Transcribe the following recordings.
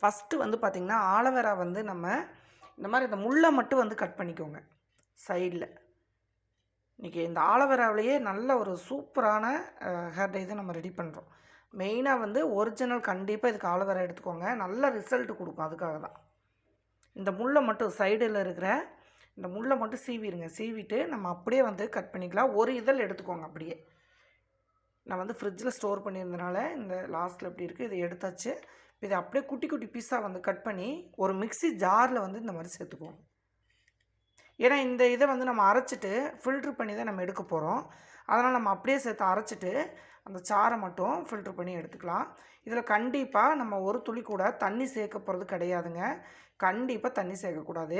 First வந்து பார்த்திங்கன்னா aloe vera வந்து நம்ம இந்த மாதிரி இந்த முள்ளை மட்டும் வந்து கட் பண்ணிக்கோங்க. சைடில் இன்றைக்கி இந்த ஆலோவேராவிலேயே நல்ல ஒரு சூப்பரான ஹேர் டை தான் நம்ம ரெடி பண்ணுறோம் மெயினாக வந்து ஒரிஜினல் கண்டிப்பாக இதுக்கு ஆலோவேரா எடுத்துக்கோங்க. நல்ல ரிசல்ட் கொடுக்கும் அதுக்காக தான். இந்த முள்ளை மட்டும் சைடில் இருக்கிற இந்த முள்ளை மட்டும் சீவிடுங்க. சீவிட்டு நம்ம அப்படியே வந்து கட் பண்ணிக்கலாம். ஒரு இதழ் எடுத்துக்கோங்க அப்படியே. நான் வந்து ஃப்ரிட்ஜில் ஸ்டோர் பண்ணியிருந்தனால இந்த லாஸ்ட்டில் எப்படி இருக்குது இதை எடுத்தாச்சு. இதை அப்படியே குட்டி குட்டி பீஸாக வந்து கட் பண்ணி ஒரு மிக்சி ஜாரில் வந்து இந்த மாதிரி சேர்த்துக்குவோம். ஏன்னா இந்த இதை வந்து நம்ம அரைச்சிட்டு ஃபில்ட்ரு பண்ணி தான் நம்ம எடுக்க போகிறோம் அதனால் நம்ம அப்படியே சேர்த்து அரைச்சிட்டு அந்த சாரை மட்டும் ஃபில்ட்ரு பண்ணி எடுத்துக்கலாம். இதில் கண்டிப்பாக நம்ம ஒரு துளி கூட தண்ணி சேர்க்க போகிறது கிடையாதுங்க. கண்டிப்பாக தண்ணி சேர்க்கக்கூடாது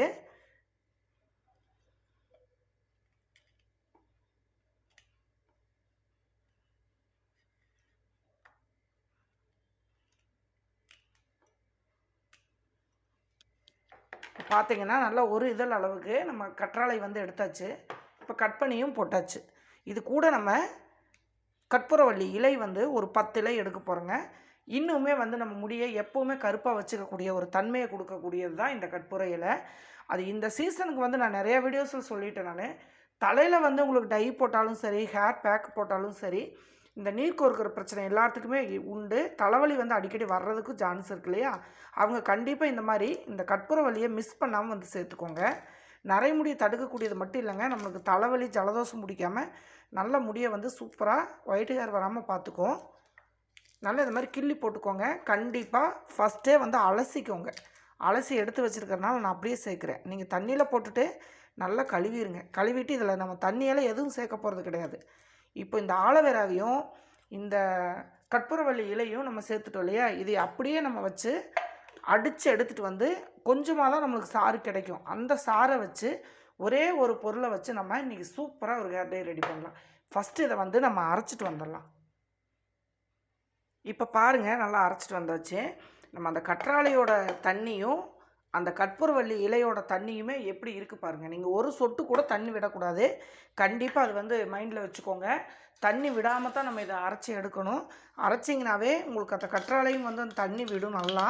பார்த்தீங்கன்னா நல்லா ஒரு இதழ் அளவுக்கு நம்ம கற்றாழை வந்து எடுத்தாச்சு. இப்போ கட் பண்ணியும் போட்டாச்சு. இது கூட நம்ம கற்பூரவள்ளி இலை வந்து ஒரு பத்து இலை எடுக்க போகிறோங்க இன்னுமே வந்து நம்ம முடியை எப்போவுமே கருப்பாக வச்சுக்கக்கூடிய ஒரு தன்மையை கொடுக்கக்கூடியது தான் இந்த கற்பூர இலை. அது இந்த சீசனுக்கு வந்து நான் நிறைய வீடியோஸில் சொல்லிட்டேன் நான். தலையில் வந்து உங்களுக்கு டை போட்டாலும் சரி ஹேர் பேக் போட்டாலும் சரி இந்த நீர் கோர்க்கிற பிரச்சனை எல்லாத்துக்குமே உண்டு. தலைவலி வந்து அடிக்கடி வர்றதுக்கு சான்ஸ் இருக்கு இல்லையா? அவங்க கண்டிப்பாக இந்த மாதிரி இந்த கற்பூர வலியை மிஸ் பண்ணாமல் வந்து சேர்த்துக்கோங்க. நரைமுடியை தடுக்கக்கூடியது மட்டும் இல்லைங்க. நம்மளுக்கு தலைவலி ஜலதோஷம் முடிக்காமல் நல்ல முடியை வந்து சூப்பராக ஒயிட் ஹேர் வராமல் பார்த்துக்கும் நல்லா இந்த மாதிரி கிள்ளி போட்டுக்கோங்க. கண்டிப்பாக ஃபஸ்ட்டே வந்து அலசிக்கோங்க. அலசி எடுத்து வச்சுருக்கறனால நான் அப்படியே சேர்க்குறேன். நீங்கள் தண்ணியில் போட்டுட்டு நல்லா கழுவிடுங்க கழுவிட்டு இதில் நம்ம தண்ணியெல்லாம் எதுவும் சேர்க்க போகிறது கிடையாது. இப்போ இந்த ஆலோவேராவையும் இந்த கற்பூரவள்ளி இலையும் நம்ம சேர்த்துட்டோம் இல்லையா? இதை அப்படியே நம்ம வச்சு அடித்து எடுத்துகிட்டு வந்து கொஞ்சமாக தான் நம்மளுக்கு சாறு கிடைக்கும். அந்த சாரை வச்சு ஒரே ஒரு பொருளை வச்சு நம்ம இன்றைக்கி சூப்பராக ஒரு ஹேர் ரெடி பண்ணலாம். ஃபஸ்ட்டு இதை வந்து நம்ம அரைச்சிட்டு வந்துடலாம். இப்போ பாருங்கள் நல்லா அரைச்சிட்டு வந்தாச்சு. நம்ம அந்த கற்றாழையோட தண்ணியும் அந்த கற்பூரவள்ளி இலையோட தண்ணியுமே எப்படி இருக்குது பாருங்கள் நீங்கள் ஒரு சொட்டு கூட தண்ணி விடக்கூடாது. கண்டிப்பாக அது வந்து மைண்டில் வச்சுக்கோங்க. தண்ணி விடாமல் தான் நம்ம இதை அரைச்சி எடுக்கணும். அரைச்சிங்கனாவே உங்களுக்கு அந்த கற்றாலையும் வந்து அந்த தண்ணி விடும் நல்லா.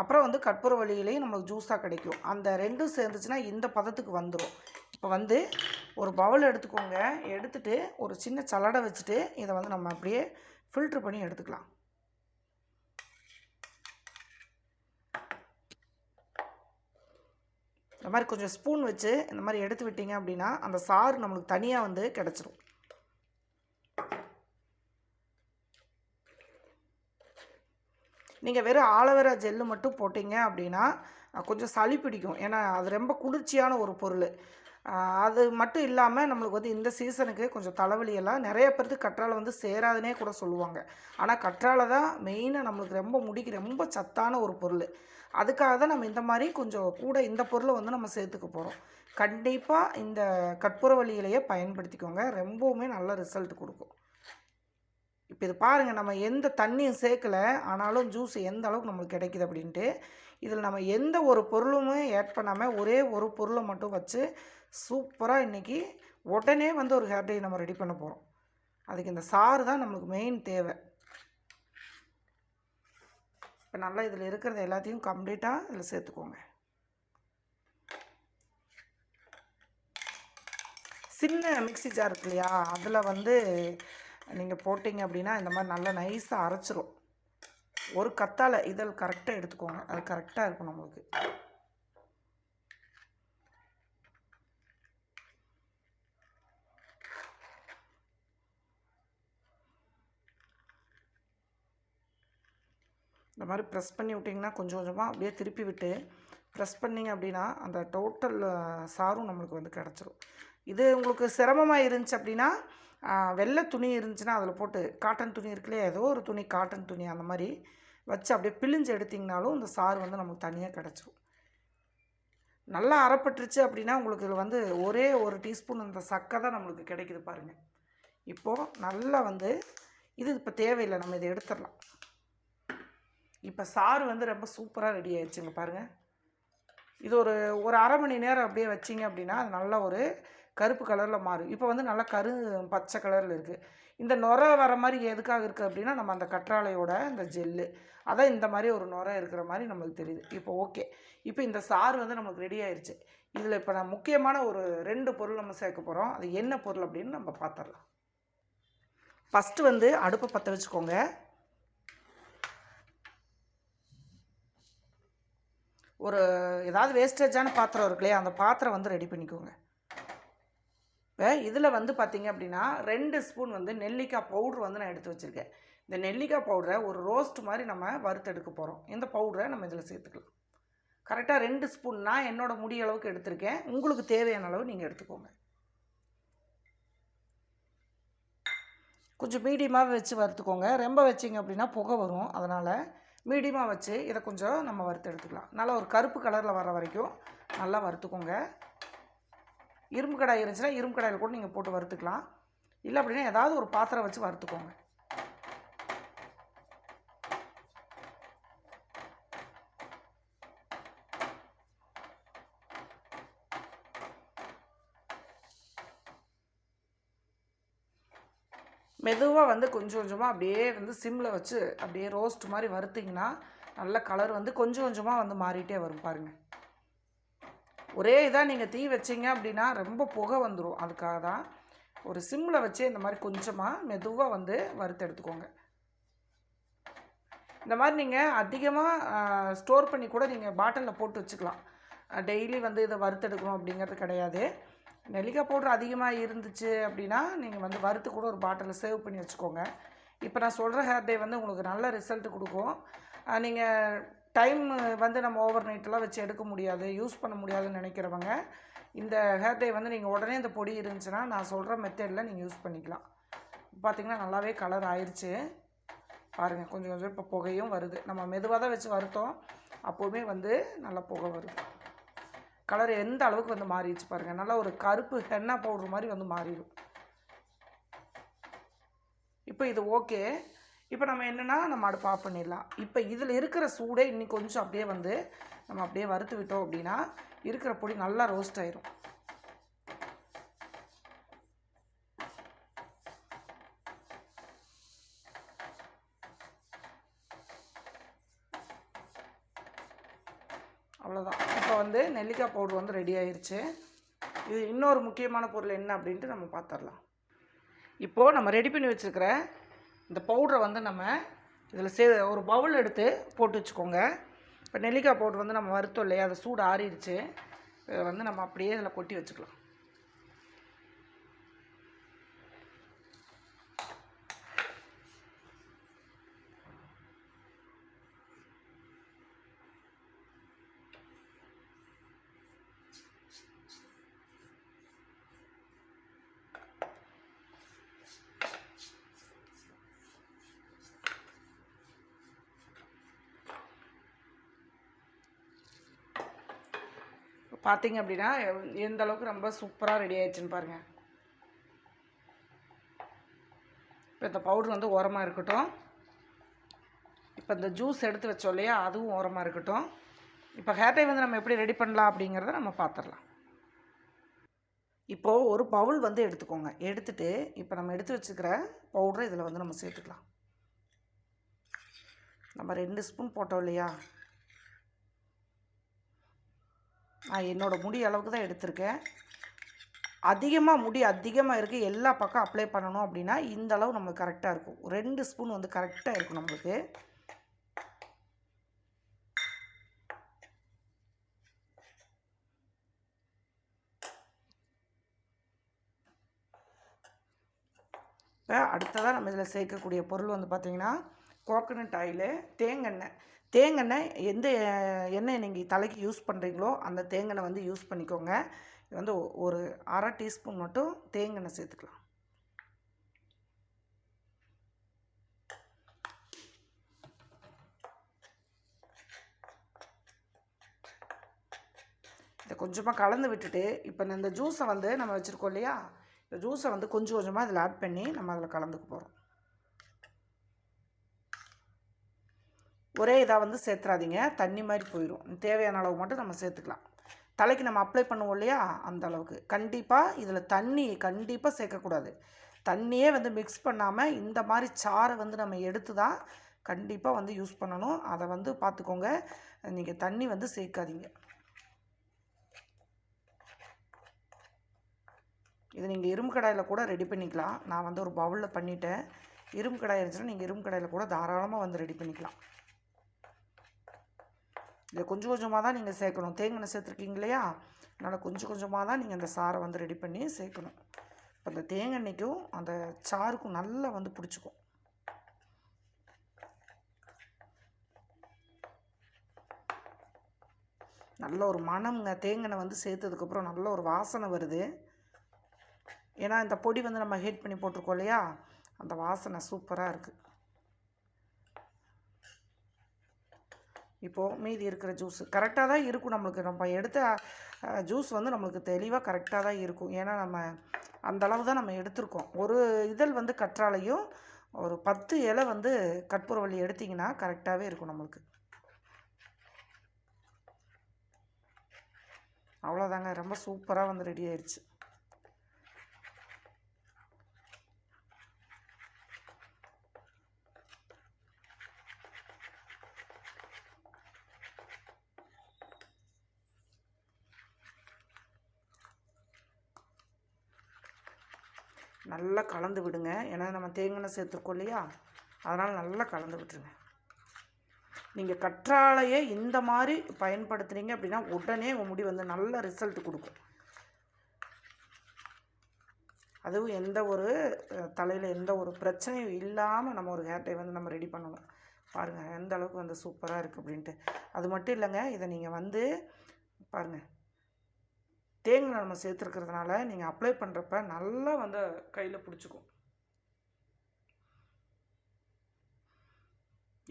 அப்புறம் வந்து கற்பூரவள்ளி இலையும் நம்மளுக்கு ஜூஸாக கிடைக்கும். அந்த ரெண்டும் சேர்ந்துச்சுன்னா இந்த பதத்துக்கு வந்துடும் இப்போ வந்து ஒரு பவுல் எடுத்துக்கோங்க. எடுத்துகிட்டு ஒரு சின்ன சலடை வச்சுட்டு இதை வந்து நம்ம அப்படியே ஃபில்ட்ரு பண்ணி எடுத்துக்கலாம். இந்த மாதிரி கொஞ்சம் ஸ்பூன் வச்சு இந்த மாதிரி எடுத்து விட்டீங்க அப்படின்னா அந்த சாறு நம்மளுக்கு தனியாக வந்து கிடச்சிரும். நீங்கள் வெறும் ஆலோவேரா ஜெல்லு மட்டும் போட்டிங்க அப்படின்னா கொஞ்சம் சளி பிடிக்கும். ஏன்னா அது ரொம்ப குளிர்ச்சியான ஒரு பொருள். அது மட்டும் இல்லாமல் நம்மளுக்கு வந்து இந்த சீசனுக்கு கொஞ்சம் தலைவலியெல்லாம் நிறைய பேருக்கு கற்றாழை வந்து சேராதுனே கூட சொல்லுவாங்க. ஆனால் கற்றாழை தான் மெயினாக நம்மளுக்கு ரொம்ப முடிக்கு ரொம்ப சத்தான ஒரு பொருள். அதுக்காக தான் நம்ம இந்த மாதிரி கொஞ்சம் கூட இந்த பொருளை வந்து நம்ம சேர்த்துக்க போகிறோம் கண்டிப்பாக இந்த கற்பூரவள்ளி இலையை பயன்படுத்திக்கோங்க. ரொம்பவுமே நல்ல ரிசல்ட் கொடுக்கும். இப்போ இது பாருங்கள் நம்ம எந்த தண்ணியும் சேர்க்கலை ஆனாலும் ஜூஸ் எந்த அளவுக்கு நம்மளுக்கு கிடைக்குது அப்படின்ட்டு இதில் நம்ம எந்த ஒரு பொருளுமே ஆட் பண்ணாமல் ஒரே ஒரு பொருளை மட்டும் வச்சு சூப்பராக இன்றைக்கி உடனே வந்து ஒரு ஹேர் டை நம்ம ரெடி பண்ண போகிறோம் அதுக்கு இந்த சாறு தான் நம்மளுக்கு மெயின் தேவை. இப்போ நல்லா இதில் இருக்கிறது எல்லாத்தையும் கம்ப்ளீட்டாக இதில் சேர்த்துக்கோங்க. சின்ன மிக்ஸி ஜார் இருக்கு இல்லையா? அதில் வந்து நீங்கள் போட்டிங்க அப்படின்னா இந்த மாதிரி நல்லா நைஸாக அரைச்சிரும். ஒரு கத்தாழை இதழ் கரெக்டாக எடுத்துக்கோங்க. அது கரெக்டாக இருக்கும் நம்மளுக்கு. இந்த மாதிரி ப்ரெஸ் பண்ணி விட்டிங்கன்னா கொஞ்சம் கொஞ்சமாக அப்படியே திருப்பி விட்டு ப்ரெஸ் பண்ணிங்க அப்படின்னா அந்த டோட்டல் சாரும் நம்மளுக்கு வந்து கிடச்சிரும். இது உங்களுக்கு சிரமமாக இருந்துச்சு அப்படின்னா வெள்ளை துணி இருந்துச்சுன்னா அதில் போட்டு காட்டன் துணி இருக்குல்லையே ஏதோ ஒரு துணி காட்டன் துணி அந்த மாதிரி வச்சு அப்படியே பிழிஞ்சு எடுத்திங்கனாலும் இந்த சாறு வந்து நமக்கு தனியாக கிடச்சிரும். நல்லா அரைப்பட்டுருச்சு அப்படின்னா உங்களுக்கு இதில் வந்து ஒரே ஒரு டீஸ்பூன் இந்த சக்கை தான் நம்மளுக்கு கிடைக்கிது பாருங்கள் இப்போது நல்லா வந்து இது இப்போ தேவையில்லை நம்ம இதை எடுத்துடலாம். இப்போ சாறு வந்து ரொம்ப சூப்பராக ரெடி ஆயிடுச்சுங்க பாருங்கள் இது ஒரு ஒரு அரை மணி நேரம் அப்படியே வச்சிங்க அப்படின்னா அது நல்ல ஒரு கருப்பு கலரில் மாறும். இப்போ வந்து நல்லா கரு பச்சை கலரில் இருக்குது இந்த நுர வர மாதிரி எதுக்காக இருக்குது அப்படின்னா நம்ம அந்த கற்றாழையோட இந்த ஜெல்லு. அதான் இந்த மாதிரி ஒரு நுர இருக்கிற மாதிரி நம்மளுக்கு தெரியுது. இப்போ ஓகே இப்போ இந்த சாறு வந்து நமக்கு ரெடி ஆயிடுச்சு இதில் இப்போ நான் முக்கியமான ஒரு ரெண்டு பொருள் நம்ம சேர்க்க போகிறோம் அது என்ன பொருள் அப்படின்னு நம்ம பார்த்துடலாம் ஃபஸ்ட்டு வந்து அடுப்பை பற்ற வச்சுக்கோங்க. ஒரு ஏதாவது வேஸ்டேஜான பாத்திரம் இருக்கு இல்லையா அந்த பாத்திரம் வந்து ரெடி பண்ணிக்கோங்க. இப்போ இதில் வந்து பார்த்தீங்க அப்படின்னா ரெண்டு ஸ்பூன் வந்து நெல்லிக்காய் பவுட்ரு வந்து நான் எடுத்து வச்சுருக்கேன். இந்த நெல்லிக்காய் பவுடரை ஒரு ரோஸ்ட் மாதிரி நம்ம வறுத்தெடுக்க போகிறோம் இந்த பவுடரை நம்ம இதில் சேர்த்துக்கலாம். கரெக்டாக ரெண்டு ஸ்பூன் நான் என்னோட முடி அளவுக்கு எடுத்திருக்கேன். உங்களுக்கு தேவையான அளவு நீங்கள் எடுத்துக்கோங்க. கொஞ்சம் மீடியமாக வச்சு வறுத்துக்கோங்க. ரொம்ப வச்சிங்க அப்படின்னா புகை வரும். அதனால் மீடியமாக வச்சு இதை கொஞ்சம் நம்ம வறுத்து எடுத்துக்கலாம். நல்லா ஒரு கருப்பு கலரில் வர வரைக்கும் நல்லா வறுத்துக்கோங்க. இரும்பு கடாய் இருந்துச்சுன்னா இரும்பு கடாயில் கூட நீங்கள் போட்டு வறுத்துக்கலாம். இல்லை அப்படின்னா ஏதாவது ஒரு பாத்திரம் வச்சு வறுத்துக்கோங்க. மெதுவாக வந்து கொஞ்சம் கொஞ்சமாக அப்படியே வந்து சிம்மில் வச்சு அப்படியே ரோஸ்ட் மாதிரி வறுத்திங்கன்னா நல்ல கலர் வந்து கொஞ்சம் கொஞ்சமாக வந்து மாறிட்டே வரும் பாருங்கள் ஒரே இதாக நீங்கள் தீ வச்சிங்க அப்படின்னா ரொம்ப புகை வந்துடும் அதுக்காக தான் ஒரு சிம்மில் வச்சு இந்த மாதிரி கொஞ்சமாக மெதுவாக வந்து வறுத்து எடுத்துக்கோங்க. இந்த மாதிரி நீங்கள் அதிகமாக ஸ்டோர் பண்ணி கூட நீங்கள் பாட்டிலில் போட்டு வச்சுக்கலாம். டெய்லி வந்து இதை வறுத்தெடுக்கணும் அப்படிங்கிறது கிடையாது. நெல்லிக்காய் பவுடர் அதிகமாக இருந்துச்சு அப்படின்னா நீங்கள் வந்து வறுத்து கூட ஒரு பாட்டிலில் சேவ் பண்ணி வச்சுக்கோங்க. இப்போ நான் சொல்கிற ஹேர் டே வந்து உங்களுக்கு நல்ல ரிசல்ட் கொடுக்கும். நீங்கள் டைம் வந்து நம்ம ஓவர் நைட்டெல்லாம் வச்சு எடுக்க முடியாது யூஸ் பண்ண முடியாதுன்னு நினைக்கிறவங்க இந்த ஹேர் டே வந்து நீங்கள் உடனே இந்த பொடி இருந்துச்சுன்னா நான் சொல்கிற மெத்தடில் நீங்கள் யூஸ் பண்ணிக்கலாம். பார்த்திங்கன்னா நல்லாவே கலர் ஆயிடுச்சு பாருங்கள் கொஞ்சம் கொஞ்சம் இப்போ புகையும் வருது. நம்ம மெதுவாக தான் வச்சு வறுத்தோம். அப்போவுமே வந்து நல்லா புகை வருது. கலர் எந்த அளவுக்கு வந்து மாறிடுச்சு பாருங்கள் நல்லா ஒரு கருப்பு ஹென்னா பவுட்ரு மாதிரி வந்து மாறிடும். இப்போ இது ஓகே இப்போ நம்ம என்னென்னா நம்ம அடுப்பு ஆஃப் பண்ணிடலாம். இப்போ இதில் இருக்கிற சூடே இன்னி கொஞ்சம் அப்படியே வந்து நம்ம அப்படியே வறுத்து விட்டோம் அப்படின்னா இருக்கிற பொடி நல்லா ரோஸ்ட் ஆயிரும். அவ்வளோதான் வந்து நெல்லிக்காய் பவுடர் வந்து ரெடி ஆயிடுச்சு இது இன்னொரு முக்கியமான பொருள் என்ன அப்படின்ட்டு நம்ம பார்த்துடலாம் இப்போது நம்ம ரெடி பண்ணி வச்சுருக்கிற இந்த பவுடரை வந்து நம்ம இதில் சே ஒரு பவுல் எடுத்து போட்டு வச்சுக்கோங்க. இப்போ நெல்லிக்காய் பவுடர் வந்து நம்ம வறுத்தோம் இல்லையா? அது சூடு ஆறிடுச்சு இதை வந்து நம்ம அப்படியே இதில் கொட்டி வச்சுக்கலாம். பார்த்தீங்க அப்படின்னா எவ்- எந்த அளவுக்கு ரொம்ப சூப்பராக ரெடி ஆயிடுச்சுன்னு பாருங்கள் இப்போ இந்த பவுடர் வந்து ஓரமாக இருக்கட்டும். இப்போ இந்த ஜூஸ் எடுத்து வச்சோம் இல்லையா அதுவும் ஓரமாக இருக்கட்டும். இப்போ ஹேர் டை வந்து நம்ம எப்படி ரெடி பண்ணலாம் அப்படிங்கிறத நம்ம பார்த்துடலாம் இப்போது ஒரு பவுல் வந்து எடுத்துக்கோங்க. எடுத்துகிட்டு இப்போ நம்ம எடுத்து வச்சுக்கிற பவுடரை இதில் வந்து நம்ம சேர்த்துக்கலாம். நம்ம ரெண்டு ஸ்பூன் போட்டோம் இல்லையா நான் என்னோடய முடி அளவுக்கு தான் எடுத்திருக்கேன். அதிகமாக முடி அதிகமாக இருக்குது எல்லா பக்கம் அப்ளை பண்ணணும் அப்படின்னா இந்த அளவு நம்மளுக்கு கரெக்டாக இருக்கும். ரெண்டு ஸ்பூன் வந்து கரெக்டாக இருக்கும் நம்மளுக்கு. இப்போ அடுத்ததாக நம்ம இதில் சேர்க்கக்கூடிய பொருள் வந்து பார்த்திங்கன்னா கோகனட் ஆயிலு தேங்காய் தேங்காய் எந்த எண்ணெய் நீங்கள் தலைக்கு யூஸ் பண்ணுறீங்களோ அந்த தேங்கெண்ணெய் வந்து யூஸ் பண்ணிக்கோங்க. இது வந்து ஒரு அரை டீஸ்பூன் மட்டும் தேங்காய் சேர்த்துக்கலாம். இதை கொஞ்சமாக கலந்து விட்டுட்டு இப்போ இந்த ஜூஸை வந்து நம்ம வச்சுருக்கோம் இல்லையா? இந்த ஜூஸை வந்து கொஞ்சம் கொஞ்சமாக இதில் ஆட் பண்ணி நம்ம அதில் கலந்துக்க போகிறோம் ஒரே இதாக வந்து சேர்த்துறாதீங்க. தண்ணி மாதிரி போயிடும் தேவையான அளவு மட்டும் நம்ம சேர்த்துக்கலாம். தலைக்கு நம்ம அப்ளை பண்ணுவோம் இல்லையா? அந்த அளவுக்கு. கண்டிப்பாக இதில் தண்ணி கண்டிப்பாக சேர்க்கக்கூடாது. தண்ணியே வந்து மிக்ஸ் பண்ணாமல் இந்த மாதிரி சாறை வந்து நம்ம எடுத்து தான் கண்டிப்பாக வந்து யூஸ் பண்ணணும். அதை வந்து பார்த்துக்கோங்க. நீங்கள் தண்ணி வந்து சேர்க்காதீங்க. இது நீங்கள் இரும்பு கடாயில் கூட ரெடி பண்ணிக்கலாம். நான் வந்து ஒரு பவுலில் பண்ணிட்டேன். இரும்பு கடாய் இருந்துச்சுன்னா நீங்கள் இரும்பு கடாயில் கூட தாராளமாக வந்து ரெடி பண்ணிக்கலாம். இதை கொஞ்சம் கொஞ்சமாக தான் நீங்கள் சேர்க்கணும். தேங்காய் சேர்த்துருக்கீங்க இல்லையா அதனால் கொஞ்சம் கொஞ்சமாக தான் நீங்கள் அந்த சாரை வந்து ரெடி பண்ணி சேர்க்கணும். இப்போ அந்த தேங்காய்க்கும் அந்த சாருக்கும் நல்லா வந்து பிடிச்சிக்கும். நல்ல ஒரு மணம்ங்க. தேங்காய் வந்து சேர்த்ததுக்கப்புறம் நல்ல ஒரு வாசனை வருது. ஏன்னா இந்த பொடி வந்து நம்ம ஹீட் பண்ணி போட்டிருக்கோம் இல்லையா? அந்த வாசனை சூப்பராக இருக்குது இப்போது மீதி இருக்கிற ஜூஸ் கரெக்டாக தான் இருக்கும் நம்மளுக்கு. நம்ம எடுத்த ஜூஸ் வந்து நம்மளுக்கு தெளிவாக கரெக்டாக தான் இருக்கும். ஏன்னா நம்ம அந்த அளவு தான் நம்ம எடுத்திருக்கோம். ஒரு இதழ் வந்து கற்றாலையும் ஒரு பத்து இலை வந்து கற்பூரவள்ளி எடுத்திங்கன்னா கரெக்டாகவே இருக்கும் நம்மளுக்கு. அவ்வளோதாங்க ரொம்ப சூப்பராக வந்து ரெடி ஆயிடுச்சு நல்லா கலந்து விடுங்க. ஏன்னா நம்ம தேங்காய் சேர்த்துருக்கோம் இல்லையா? அதனால் நல்லா கலந்து விட்டுருங்க. நீங்கள் கற்றாழையை இந்த மாதிரி பயன்படுத்துனீங்க அப்படின்னா உடனே உங்கள் முடி வந்து நல்ல ரிசல்ட் கொடுக்கும். அதுவும் எந்த ஒரு தலையில் எந்த ஒரு பிரச்சனையும் இல்லாமல் நம்ம ஒரு ஹேர் டை வந்து நம்ம ரெடி பண்ணணும். பாருங்கள் எந்த அளவுக்கு வந்து சூப்பராக இருக்குது அப்படின்ட்டு. அது மட்டும் இல்லைங்க இதை நீங்கள் வந்து பாருங்கள் தேங்காய் நம்ம சேர்த்துருக்கிறதுனால நீங்கள் அப்ளை பண்ணுறப்ப நல்லா வந்து கையில் பிடிச்சிக்கும்.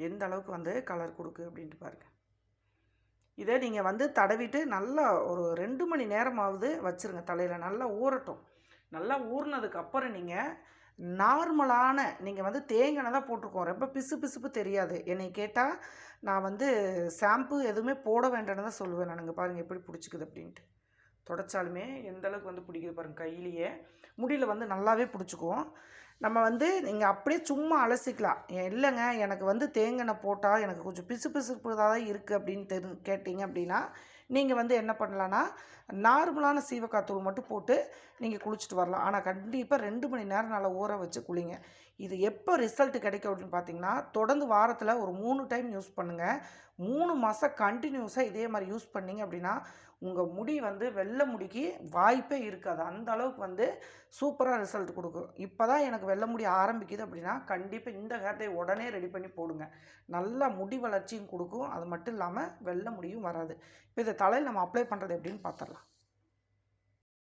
எந்த அளவுக்கு வந்து கலர் கொடுக்கு அப்படின்ட்டு பாருங்கள் இதை நீங்கள் வந்து தடவிட்டு நல்லா ஒரு ரெண்டு மணி நேரமாவது வச்சுருங்க தலையில். நல்லா ஊறட்டும். நல்லா ஊறினதுக்கப்புறம் நீங்கள் நார்மலான நீங்கள் வந்து தேங்காய் தான் போட்டிருக்கோம். ரொம்ப பிசு பிசுப்பு தெரியாது. என்னை கேட்டால் நான் வந்து ஷாம்பு எதுவுமே போட வேண்டாம்னு தான் சொல்லுவேன். நானுங்க பாருங்கள் எப்படி பிடிச்சிக்குது அப்படின்ட்டு. தொடச்சாலுமே எந்தளவுக்கு வந்து பிடிக்குது பாருங்கள் கையிலேயே. முடியில் வந்து நல்லாவே பிடிச்சிக்குவோம் நம்ம வந்து நீங்கள் அப்படியே சும்மா அலசிக்கலாம். இல்லைங்க எனக்கு வந்து தேங்காய் போட்டால் எனக்கு கொஞ்சம் பிசு பிசுப்புதாக தான் இருக்குது அப்படின்னு தெரி கேட்டிங்க அப்படின்னா நீங்கள் வந்து என்ன பண்ணலான்னா நார்மலான சீவக்காத்தூள் மட்டும் போட்டு நீங்கள் குளிச்சுட்டு வரலாம். ஆனால் கண்டிப்பாக ரெண்டு மணி நேரம் நல்லா ஊற வச்சு குளிங்க. இது எப்போ ரிசல்ட் கிடைக்கும் அப்படின்னு பார்த்தீங்கன்னா தொடர்ந்து வாரத்தில் ஒரு மூணு டைம் யூஸ் பண்ணுங்கள் மூணு மாதம் கண்டினியூஸாக இதே மாதிரி யூஸ் பண்ணிங்க அப்படின்னா உங்கள் முடி வந்து வெள்ளை முடிக்கு வாய்ப்பே இருக்காது. அந்த அளவுக்கு வந்து சூப்பராக ரிசல்ட் கொடுக்கும். இப்போ தான் எனக்கு வெள்ளை முடி ஆரம்பிக்குது அப்படின்னா கண்டிப்பாக இந்த ஹேர்டை உடனே ரெடி பண்ணி போடுங்க. நல்லா முடி வளர்ச்சியும் கொடுக்கும். அது மட்டும் இல்லாமல் வெள்ளை முடியும் வராது. இப்போ இதை தலையில் நம்ம அப்ளை பண்ணுறது எப்படின்னு பார்த்துடலாம்